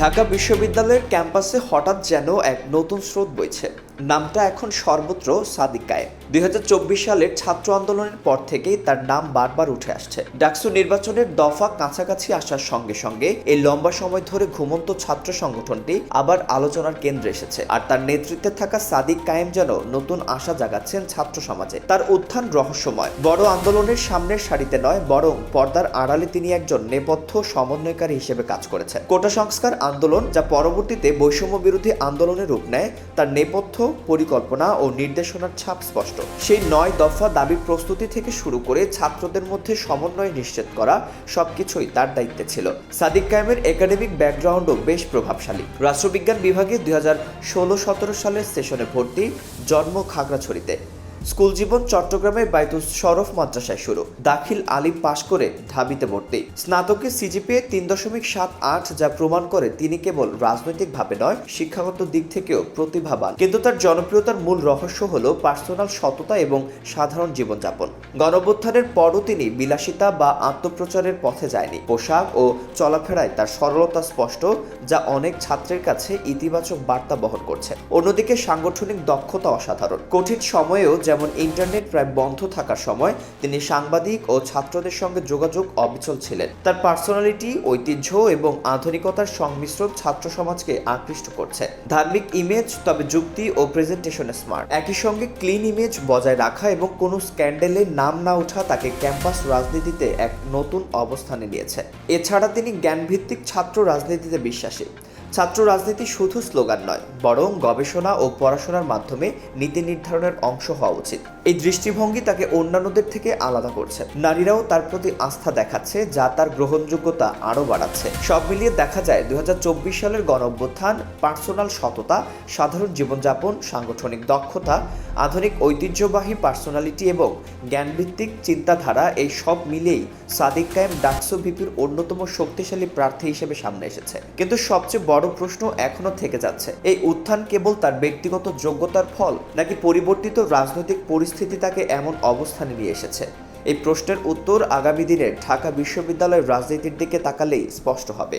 ঢাকা বিশ্ববিদ্যালয়ের ক্যাম্পাসে হঠাৎ যেন এক নতুন স্রোত বইছে। নামটা এখন সর্বত্র সাদিক দুই হাজার চব্বিশ সালের ছাত্র আন্দোলনের পর থেকেই তার নাম বারবার উঠে আসছে। ডাকসু নির্বাচনের দফা কাছাকাছি আসার সঙ্গে সঙ্গে এই লম্বা সময় ধরে ঘুমন্ত ছাত্র সংগঠনটি আবার আলোচনার কেন্দ্রে এসেছে আর তার নেতৃত্বে থাকা সাদিক কায়েম যেন নতুন আশা জাগাচ্ছেন ছাত্র সমাজে। তার উত্থান রহস্যময়। বড় আন্দোলনের সামনের সারিতে নয়, বরং পর্দার আড়ালে তিনি একজন নেপথ্য সমন্বয়কারী হিসেবে কাজ করেছেন। কোটা সংস্কার আন্দোলন যা পরবর্তীতে বৈষম্য বিরোধী আন্দোলনের রূপ নেয়, তার নেপথ্য পরিকল্পনা ও নির্দেশনার ছাপ স্পষ্ট। সেই নয় দফা দাবি প্রস্তুতি থেকে শুরু করে ছাত্রদের মধ্যে সমন্বয় নিশ্চিত করা সবকিছুই তার দায়িত্বে ছিল। সাদিক কায়েমের একাডেমিক ব্যাকগ্রাউন্ডও বেশ প্রভাবশালী। রাষ্ট্রবিজ্ঞান বিভাগে দুই হাজার ষোলো সতেরো সালের সেশনে ভর্তি, জন্ম খাগড়াছড়িতে। স্কুল জীবন চট্টগ্রামের বাইতুল শরফ মাদ্রাসায় শুরু। দাখিল আলিম পাশ করে ঢাবিতে ভর্তি। স্নাতকে সিজিপিএ তিন দশমিক সাত আট যা প্রমাণ করে তিনি কেবল রাজনৈতিকভাবে নয়, শিক্ষাগত দিক থেকেও প্রতিভাবান। কিন্তু তার জনপ্রিয়তার মূল রহস্য হল পার্সোনাল সততা এবং সাধারণ জীবনযাপন। গণঅভ্যুত্থানের পরও তিনি বিলাসিতা বা আত্মপ্রচারের পথে যায়নি। পোশাক ও চলাফেরায় তার সরলতা স্পষ্ট, যা অনেক ছাত্রের কাছে ইতিবাচক বার্তা বহন করছে। অন্যদিকে সাংগঠনিক দক্ষতা অসাধারণ। কঠিন সময়েও যেমন ইন্টারনেট প্রায় বন্ধ থাকার সময় তিনি সাংবাদিক ও ছাত্রদের সঙ্গে যোগাযোগ অবিচল ছিলেন। তার পার্সোনালিটি, ঐতিহ্য এবং আধুনিকতার সংমিশ্রণ ছাত্র সমাজকে আকৃষ্ট করছে। ধার্মিক ইমেজ তবে যুক্তি ও প্রেজেন্টেশনে স্মার্ট একই সঙ্গে ক্লিন ইমেজ বজায় রাখা এবং কোনো স্ক্যান্ডেলে নাম না ওঠা তাকে ক্যাম্পাস রাজনীতিতে এক নতুন অবস্থানে নিয়েছে। এছাড়া তিনি জ্ঞানভিত্তিক ছাত্র রাজনীতিতে বিশ্বাসী। ছাত্র রাজনীতি শুধু স্লোগান নয়, বরং গবেষণা ও পড়াশোনার মাধ্যমে নীতি নির্ধারণের অংশ হওয়া উচিত। এই দৃষ্টিভঙ্গি তাকে অন্যান্যদের থেকে আলাদা করছে। নারীরাও তার প্রতি আস্থা দেখাচ্ছে, যা তার গ্রহণযোগ্যতা আরও বাড়াচ্ছে। সব মিলিয়ে দেখা যায় দু হাজার চব্বিশ সালের গণ অভ্যুত্থান পার্সোনাল সততা, সাধারণ জীবনযাপন, সাংগঠনিক দক্ষতা, আধুনিক ঐতিহ্যবাহী পার্সোনালিটি এবং জ্ঞানভিত্তিক চিন্তাধারা, এই সব মিলেই সাদিক কায়েম ডাকসু ভিপির অন্যতম শক্তিশালী প্রার্থী হিসেবে সামনে এসেছে। কিন্তু সবচেয়ে বড় প্রশ্ন এখনও থেকে যাচ্ছে। এই উত্থান কেবল তার ব্যক্তিগত যোগ্যতার ফল, নাকি পরিবর্তিত রাজনৈতিক পরিস্থিতি তাকে এমন অবস্থানে নিয়ে এসেছে? এই প্রশ্নের উত্তর আগামী দিনে ঢাকা বিশ্ববিদ্যালয়ের রাজনীতির দিকে তাকালেই স্পষ্ট হবে।